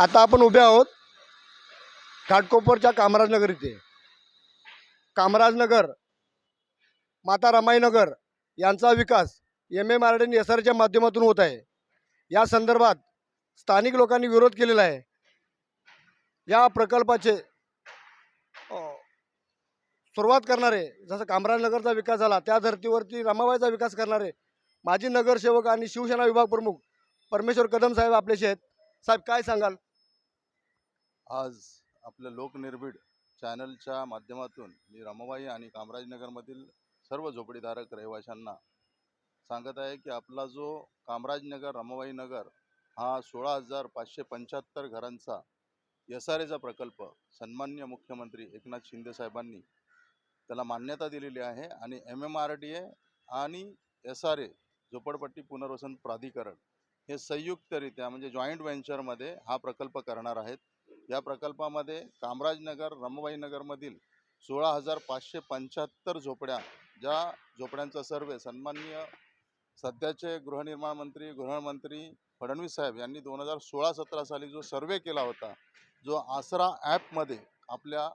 आता आपण उभे आहोत घाटकोपरच्या कामराजनगर इथे. कामराजनगर माता रमाईनगर यांचा विकास M M R D S आरच्या माध्यमातून होत आहे. या संदर्भात स्थानिक लोकांनी विरोध केलेला आहे. या प्रकल्पाचे सुरुवात करणारे जसं कामराजनगरचा विकास झाला त्या धर्तीवरती रमाबाईचा विकास करणारे माजी नगरसेवक आणि शिवसेना विभाग प्रमुख परमेश्वर कदम साहेब आपल्याशी आहेत. साहेब काय सांगाल? आज आपलं लोकनिर्भीड चॅनलच्या माध्यमातून मी रमाबाई आणि कामराजनगरमधील सर्व झोपडीधारक रहिवाशांना सांगत आहे की आपला जो कामराजनगर रमाबाई नगर हा सोळा हजार पाचशे पंच्याहत्तर घरांचा एस आर एचा प्रकल्प सन्मान्य मुख्यमंत्री एकनाथ शिंदे साहेबांनी त्याला मान्यता दिलेली आहे आणि M M R D A आणि एस आर ए झोपडपट्टी पुनर्वसन प्राधिकरण हे संयुक्तरित्या म्हणजे जॉईंट व्हेंचरमध्ये हा प्रकल्प करणार आहेत. या प्रकल्पामध्ये कामराजनगर रमबाईनगरमधील सोळा हजार पाचशे पंच्याहत्तर झोपड्या ज्या झोपड्यांचा सर्वे सन्माननीय सध्याचे गृहनिर्माण मंत्री गृहमंत्री फडणवीस साहेब यांनी दोन हजार सोळा सतरा साली जो सर्वे केला होता जो आसरा ॲपमध्ये आपल्या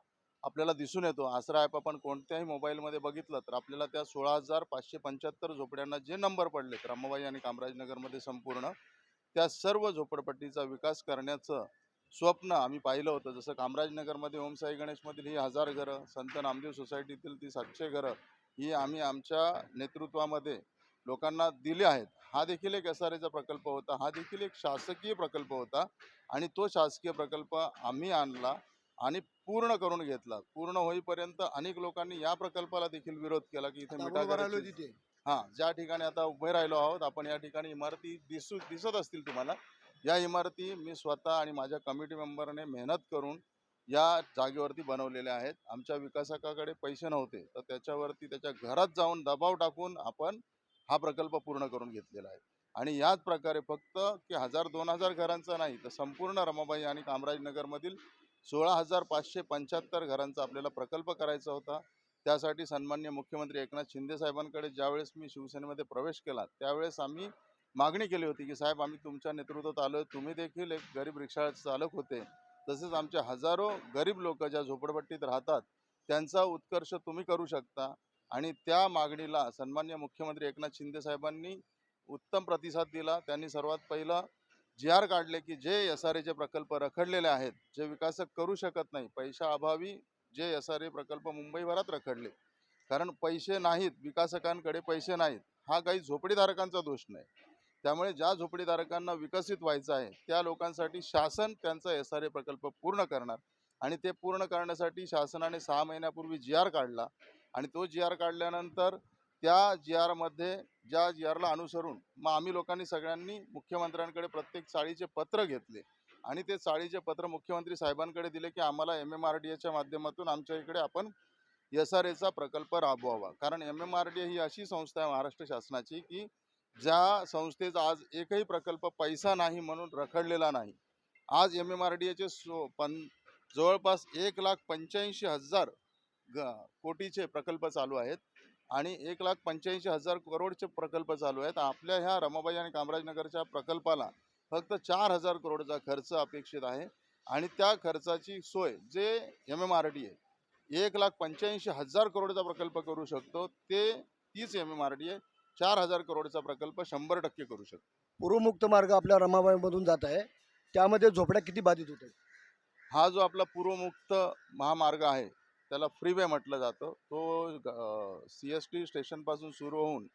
आपल्याला दिसून येतो. आसरा ॲप आपण कोणत्याही मोबाईलमध्ये बघितलं तर आपल्याला त्या सोळा हजार पाचशे पंच्याहत्तर झोपड्यांना जे नंबर पडलेत रमबाई आणि कामराजनगरमध्ये संपूर्ण त्या सर्व झोपडपट्टीचा विकास करण्याचं स्वप्न आम्ही पाहिलं होतं. जसं कामराजनगरमध्ये ओमसाई गणेशमधील ही हजार घरं संत नामदेव सोसायटीतील ती सातशे घरं ही आम्ही आमच्या नेतृत्वामध्ये लोकांना दिली आहेत. हा देखील एक एस आर एचा प्रकल्प होता. हा देखील एक शासकीय प्रकल्प होता आणि तो शासकीय प्रकल्प आम्ही आणला आणि पूर्ण करून घेतला. पूर्ण होईपर्यंत अनेक लोकांनी या प्रकल्पाला देखील विरोध केला की इथे मिठा हां ज्या ठिकाणी आता उभे राहिलो आहोत आपण या ठिकाणी इमारती दिसू दिसत असतील तुम्हाला या इमारती मी स्वतः आणि माझ्या कमिटी मेंबरने मेहनत करून या जागेवरती बनवलेल्या आहेत. आमच्या विकासकाकडे पैसे नव्हते तर त्याच्यावरती त्याच्या घरात जाऊन दबाव टाकून आपण हा प्रकल्प पूर्ण करून घेतलेला आहे. आणि याच प्रकारे फक्त की हजार दोन हजार घरांचा नाही तर संपूर्ण रमाबाई आणि कामराजनगरमधील सोळा हजार पाचशे पंच्याहत्तर घरांचा आपल्याला प्रकल्प करायचा होता. त्यासाठी सन्मान्य मुख्यमंत्री एकनाथ शिंदे साहेबांकडे ज्यावेळेस मी शिवसेनेमध्ये प्रवेश केला त्यावेळेस आम्ही मागणी केली होती की साहेब आम्ही तुमच्या नेतृत्वात आलो तुम्ही देखील एक गरीब रिक्षा चालक होते. तसेच आमचे हजारो गरीब लोक ज्या झोपडपट्टीत राहतात त्यांचा उत्कर्ष तुम्ही करू शकता. आणि त्या मागणीला सन्मान्य मुख्यमंत्री एकनाथ शिंदे साहेबांनी उत्तम प्रतिसाद दिला. त्यांनी सर्वात पहिलं जी आर काढले की जे एस आर एचे प्रकल्प रखडलेले आहेत जे विकासक करू शकत नाही पैशाअभावी जे एस आर ए प्रकल्प मुंबईभरात रखडले. कारण पैसे नाहीत विकासकांकडे पैसे नाहीत. हा काही झोपडीधारकांचा दोष नाही. त्यामुळे ज्या झोपडीधारकांना विकसित व्हायचं आहे त्या लोकांसाठी शासन त्यांचा एस आर ए प्रकल्प पूर्ण करणार आणि ते पूर्ण करण्यासाठी शासनाने सहा महिन्यापूर्वी जी आर काढला आणि तो जी आर काढल्यानंतर त्या जी आरमध्ये ज्या जी आरला अनुसरून मग आम्ही लोकांनी सगळ्यांनी मुख्यमंत्र्यांकडे प्रत्येक चाळीचे पत्र घेतले आणि ते चाळीचे पत्र मुख्यमंत्री साहेबांकडे दिले की आम्हाला एम एम आर डी एच्या माध्यमातून आमच्या इकडे आपण एस आर एचा प्रकल्प राबवावा. कारण एम एम आर डी ही अशी संस्था आहे महाराष्ट्र शासनाची की ज्या संस्थेचा आज एकही प्रकल्प पैसा नाही म्हणून रखडलेला नाही आज एम एम आर डी एचे सो पन जवळपास एक लाख पंच्याऐंशी हजार ग कोटीचे प्रकल्प चालू आहेत आणि एक लाख पंच्याऐंशी हजार करोडचे प्रकल्प चालू आहेत. आपल्या ह्या रमाबाई आणि कामराजनगरच्या प्रकल्पाला फक्त चार हजार करोडचा खर्च अपेक्षित आहे आणि त्या खर्चाची सोय जे एम एम आर डी आहे एक लाख पंच्याऐंशी हजार करोडचा प्रकल्प करू शकतो ते तीच एम एम आर डी आहे चार हजार करोडचा प्रकल्प शंभर टक्के करू शकतो. पूर्वमुक्त मार्ग आपल्या रमाबाईमधून जात आहे. त्यामध्ये झोपड्या किती बाधित होत आहेत? हा जो आपला पूर्वमुक्त महामार्ग आहे त्याला फ्रीवे म्हटलं जातं. तो सी एस टी स्टेशनपासून सुरू होऊन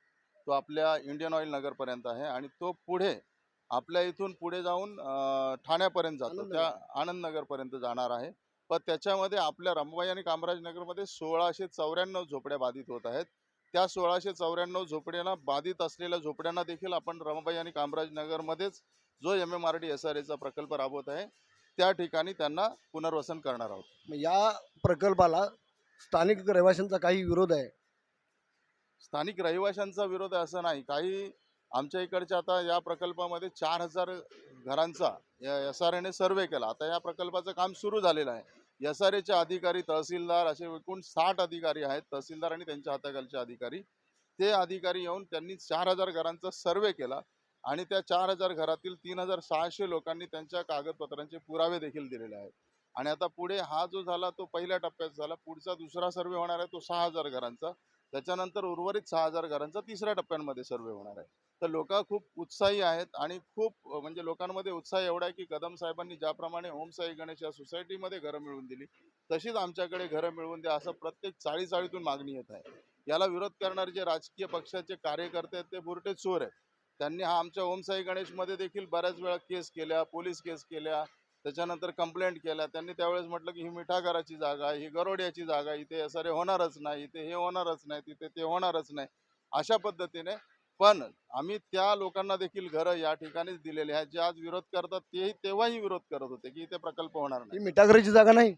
तो आपल्या इंडियन ऑइल नगरपर्यंत आहे आणि तो पुढे आपल्या इथून पुढे जाऊन अ, ठाण्यापर्यंत जातो. त्या आनंदनगरपर्यंत जाणार आहे. पण त्याच्यामध्ये आपल्या रमाबाई आणि कामराजनगरमध्ये सोळाशे चौऱ्याण्णव झोपड्या बाधित होत आहेत. त्या सोळाशे चौऱ्याण्णव झोपड्यांना बाधित असलेल्या झोपड्यांना देखील आपण रमाबाई आणि कामराजनगरमध्येच जो M M R D S R एचा प्रकल्प राबवत आहे त्या ठिकाणी त्यांना पुनर्वसन करणार आहोत. या प्रकल्पाला स्थानिक रहिवाशांचा काही विरोध आहे? स्थानिक रहिवाशांचा विरोध आहे असं नाही. काही आमच्या इकडच्या आता या प्रकल्पामध्ये चार हजार घरांचा एस आर एने सर्वे केला. आता या प्रकल्पाचं काम सुरू झालेलं आहे. एस आर एचे अधिकारी तहसीलदार असे एकूण साठ अधिकारी आहेत. तहसीलदार आणि त्यांच्या हाताखालचे अधिकारी. ते अधिकारी येऊन त्यांनी चार हजार घरांचा सर्वे केला आणि त्या चार हजार घरातील तीन हजार सहाशे लोकांनी त्यांच्या कागदपत्रांचे पुरावे देखील दिलेले आहेत. आणि आता पुढे हा जो झाला तो पहिल्या टप्प्यात झाला. पुढचा दुसरा सर्वे होणार आहे तो सहा हजार घरांचा. त्याच्यानंतर उर्वरित सहा हजार घरांचा तिसऱ्या टप्प्यांमध्ये सर्वे होणार आहे. तर लोक खूप उत्साही आहेत आणि खूप म्हणजे लोकांमध्ये उत्साह एवढा आहे की कदम साहेबांनी ज्याप्रमाणे ओम साई गणेश या सोसायटीमध्ये घरं मिळवून दिली तशीच आमच्याकडे घरं मिळवून द्या असं प्रत्येक चाळी चाळीतून मागणी येत आहे. याला विरोध करणारे जे राजकीय पक्षाचे कार्यकर्ते आहेत ते बुरटे चोर आहेत. त्यांनी हा आमच्या ओम साई गणेशमध्ये देखील बऱ्याच वेळा केस केल्या पोलीस केस केल्या त्याच्यानंतर कंप्लेंट केल्या. त्यांनी त्यावेळेस म्हटलं की ही मिठागराची जागा आहे, ही गरोड्याची जागा आहे, इथे एसआरए होणारच नाही इथे हे होणारच नाही तिथे ते होणारच नाही. अशा पद्धतीने. पण आम्ही त्या लोकांना देखील घरं या ठिकाणीच दिलेली आहेत. जे आज विरोध करतात तेही तेव्हाही विरोध करत होते की इथे प्रकल्प होणार नाही. ही मिठागराची जागा नाही.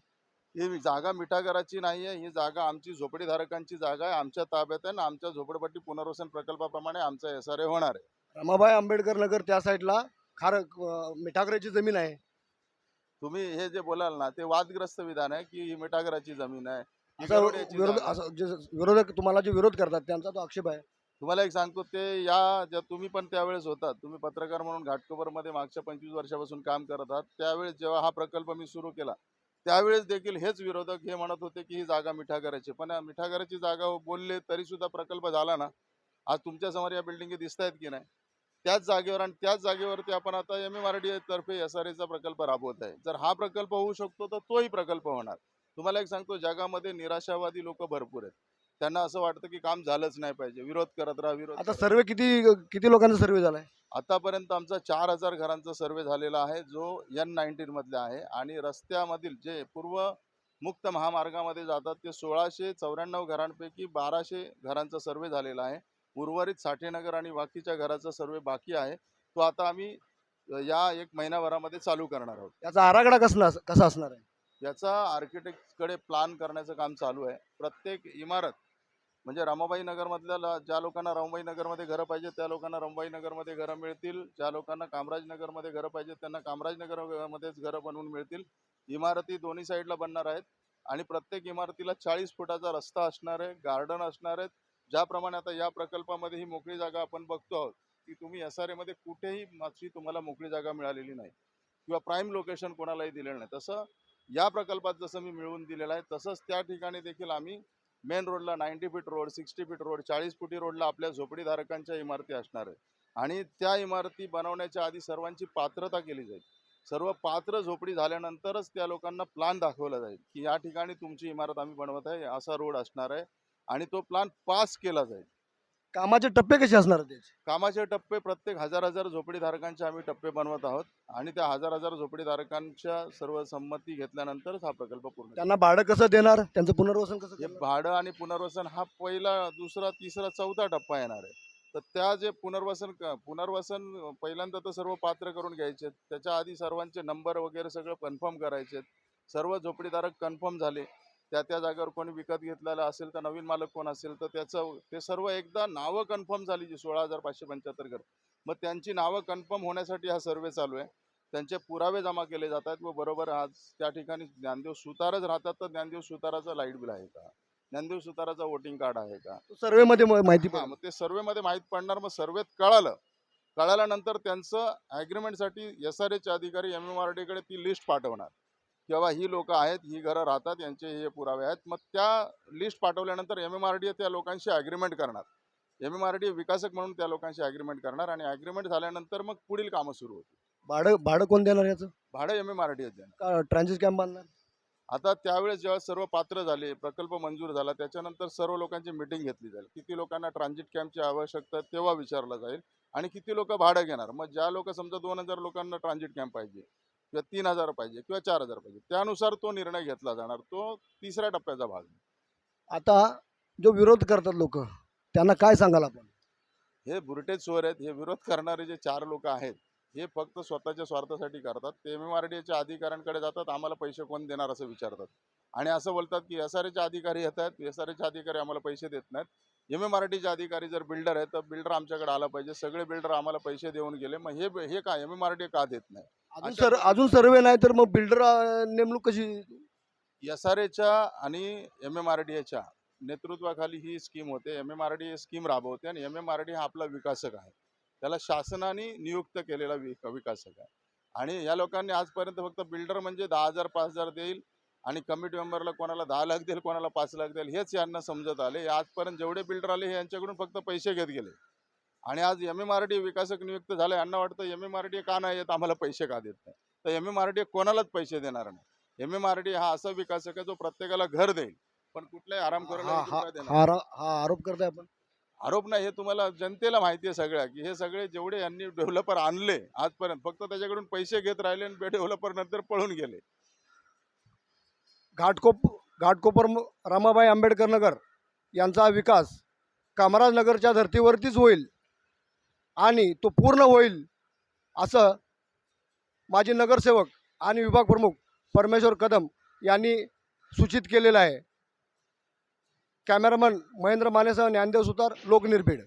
ही जागा मिठागराची नाही आहे ही जागा आमची झोपडीधारकांची जागा आहे. आमच्या ताब्यात आहे आणि आमच्या झोपडपट्टी पुनर्वसन प्रकल्पाप्रमाणे आमचा एस होणार आहे. रमाबाई आंबेडकर नगर त्या साईडला खार मिठागराची जमीन आहे. तुम्ही हे जे बोलाल ना ते वादग्रस्त विधान आहे की ही मिठागराची जमीन आहे ही असं गरोड्याची विरोध जागा आहे. असं जे विरोधक तुम्हाला जे विरोध करतात त्यांचा तो आक्षेप आहे. तुम्हाला एक सांगतो ते या ज्या तुम्ही पण त्यावेळेस होतात तुम्ही पत्रकार म्हणून घाटकोपरमध्ये मागच्या पंचवीस वर्षापासून काम करत आहात त्यावेळेस जेव्हा हा प्रकल्प मी सुरू केला त्यावेळेस देखील हेच विरोधक हे म्हणत होते की ही जागा मिठागराची पण या मिठागराची जागा बोलले तरी सुद्धा प्रकल्प झाला ना आज तुमच्यासमोर या बिल्डिंगी दिसत आहेत की नाही? त्याच जागेवर आणि त्याच जागेवरती आपण आता एम एम आर डी तर्फे एस आर एचा प्रकल्प राबवत आहे. जर हा प्रकल्प होऊ शकतो तर तोही प्रकल्प होणार. तुम्हाला एक सांगतो जगामध्ये निराशावादी लोक भरपूर आहेत. त्यांना असं वाटतं की काम झालंच नाही पाहिजे. विरोध करत राहा विरोध आता सर्वे किती किती लोकांचा सर्वे झालाय? आतापर्यंत आमचा चार हजार घरांचा सर्वे झालेला आहे जो एन नाईन्टीन मधला आहे. आणि रस्त्यामधील जे पूर्व मुक्त महामार्गामध्ये जातात ते सोळाशे चौऱ्याण्णव घरांपैकी बाराशे घरांचा सर्वे झालेला आहे. उर्वरित साठेनगर आणि बाकीच्या घराचा सर्वे बाकी आहे तो आता आम्ही या एक महिनाभरामध्ये चालू करणार आहोत. याचा आराखडा कसला कसा असणार आहे? याचा आर्किटेक्टकडे प्लान करण्याचं काम चालू आहे. प्रत्येक इमारत म्हणजे रमाबाई नगरमधल्या ज्या लोकांना रमाबाई नगरमध्ये घरं पाहिजे त्या लोकांना रमाबाई नगरमध्ये घरं मिळतील. ज्या लोकांना कामराज नगरमध्ये घरं पाहिजे त्यांना कामराज नगरमध्येच घरं बनवून मिळतील. इमारती दोन्ही साईडला बनणार आहेत आणि प्रत्येक इमारतीला चाळीस फुटाचा रस्ता असणार आहे गार्डन असणार आहेत. ज्याप्रमाणे आता या प्रकल्पामध्ये ही मोकळी जागा आपण बघतो आहोत की तुम्ही एस आर एमध्ये कुठेही अशी तुम्हाला मोकळी जागा मिळालेली नाही. किंवा प्राईम लोकेशन कोणालाही दिलेलं नाही. तसं या प्रकल्पात जसं मी मिळवून दिलेलं आहे तसंच त्या ठिकाणी देखील आम्ही मेन रोडला ninety feet road sixty feet road चाळीस फुटी रोडला आपल्या झोपडीधारकांच्या इमारती असणार आहे आणि त्या इमारती बनवण्याच्या आधी सर्वांची पात्रता केली जाईल. सर्व पात्र झोपडी झाल्यानंतरच त्या लोकांना प्लान दाखवला जाईल की या ठिकाणी तुमची इमारत आम्ही बनवत आहे असा रोड असणार आहे. आणि तो प्लान पास केला जाईल. कामाचे टप्पे कसे असणार आहेत त्याचे? कामाचे टप्पे प्रत्येक हजार हजार झोपडीधारकांचे आम्ही टप्पे बनवत आहोत आणि त्या हजार हजार झोपडीधारकांच्या सर्व संमती घेतल्यानंतरच हा प्रकल्प पूर्ण. त्यांना भाडं कसं देणार? त्यांचं पुनर्वसन कसं हे करणार? भाडं आणि पुनर्वसन हा पहिला दुसरा तिसरा चौथा टप्पा येणार आहे. तर त्या जे पुनर्वसन क- पुनर्वसन पहिल्यांदा तर सर्व पात्र करून घ्यायचे. त्याच्या आधी सर्वांचे नंबर वगैरे सगळं कन्फर्म करायचे. सर्व झोपडीधारक कन्फर्म झाले. त्या त्या जागेवर कोणी विकत घेतलेला असेल तर नवीन मालक कोण असेल तर त्याचं ते सर्व एकदा नावं कन्फर्म झाली जी सोळा हजार पाचशे पंच्याहत्तर घर. मग त्यांची नावं कन्फर्म होण्यासाठी हा सर्वे चालू आहे. त्यांचे पुरावे जमा केले जातात व बरोबर आज त्या ठिकाणी ज्ञानदेव सुतारच राहतात तर ज्ञानदेव सुताराचं लाइट बिल आहे का? ज्ञानदेव सुताराचं वोटिंग कार्ड आहे का? सर्वे मध्ये म- माहिती हा मग ते सर्वेमध्ये माहीत पडणार. मग सर्वेत कळालं. कळाल्यानंतर त्यांचं ॲग्रीमेंटसाठी एस आर एचे अधिकारी एम एम आर डीकडे ती लिस्ट पाठवणार. किंवा ही लोक आहेत ही घरं राहतात यांचे हे पुरावे आहेत मग त्या लिस्ट पाठवल्यानंतर एम एम आर डी त्या लोकांशी ॲग्रीमेंट करणार. एम एम आर डी विकासक म्हणून त्या लोकांशी ॲग्रीमेंट करणार आणि ॲग्रीमेंट झाल्यानंतर मग पुढील कामं सुरू होतील. भाडं भाडं कोण देणार याचं? भाडं एम एम आर डी देणार. का ट्रान्झिट कॅम्प बांधणार? आता त्यावेळेस जेव्हा सर्व पात्र झाले प्रकल्प मंजूर झाला त्याच्यानंतर सर्व लोकांची मिटिंग घेतली जाईल. किती लोकांना ट्रान्झिट कॅम्पची आवश्यकता तेव्हा विचारलं जाईल आणि किती लोक भाडं घेणार? मग ज्या लोक समजा दोन हजार लोकांना ट्रान्झिट कॅम्प पाहिजे किंवा तीन हजार पाहिजे किंवा चार हजार पाहिजे. त्यानुसार तो निर्णय घेतला जाणार. तो तिसऱ्या टप्प्याचा भाग आता जो विरोध करतात लोक त्यांना काय सांगाल आपण? हे बुरटे चोर आहेत. हे विरोध करणारे जे चार लोक आहेत हे फक्त स्वतःच्या स्वार्थासाठी करतात. ते एम एम आर डी एच्या अधिकाऱ्यांकडे जातात. आम्हाला पैसे कोण देणार असं विचारतात. आणि असं बोलतात की एस आर एचे अधिकारी येत आहेत. एस आर एचे अधिकारी आम्हाला पैसे देत नाहीत. एम एम आर अधिकारी जर बिल्डर आहे तर बिल्डर आमच्याकडे आला पाहिजे. सगळे बिल्डर आम्हाला पैसे देऊन गेले. मग हे हे का एम एम आर डी का देत नाही? अजून सर अजून सर्वे नाही तर मग बिल्डर नेमणूक कशी? एस आर एच्या आणि एम एम आर डी एच्या नेतृत्वाखाली ही स्कीम होते. M M R D scheme राबवते आणि एम एम आर डी हा आपला विकासक आहे. त्याला शासनाने नियुक्त केलेला विकासक आहे. आणि या लोकांनी आजपर्यंत फक्त बिल्डर म्हणजे दहा हजार पाच हजार देईल. आणि कमिटी मेंबरला कोणाला दहा लाख देईल कोणाला पाच लाख देईल हेच यांना समजत आले. आजपर्यंत जेवढे बिल्डर आले हे यांच्याकडून फक्त पैसे घेत गेले. आणि आज एम एम आर डी विकासक नियुक्त झाले यांना वाटतं एम एम आर डी का नाही येत आम्हाला पैसे का देत नाही? तर एम एम आर डी कोणालाच पैसे देणार नाही. एम एम आर डी हा असा विकासक आहे जो प्रत्येकाला घर देईल. पण कुठल्याही आराम हा आरोप करताय आपण? आरोप नाही हे तुम्हाला जनतेला माहिती आहे सगळ्या की हे सगळे जेवढे यांनी डेव्हलपर आणले आजपर्यंत फक्त त्याच्याकडून पैसे घेत राहिले आणि डेव्हलपर नंतर पळून गेले. घाटकोप घाटकोपर रमाबाई आंबेडकर नगर यांचा विकास कामराज नगरच्या धर्तीवरतीच होईल आणि तो पूर्ण होईल असं माजी नगरसेवक आणि विभाग प्रमुख परमेश्वर कदम यांनी सूचित केलेलं आहे. कॅमेरामन महेंद्र मानेसह ज्ञानदेव सुतार लोकनिर्भीड.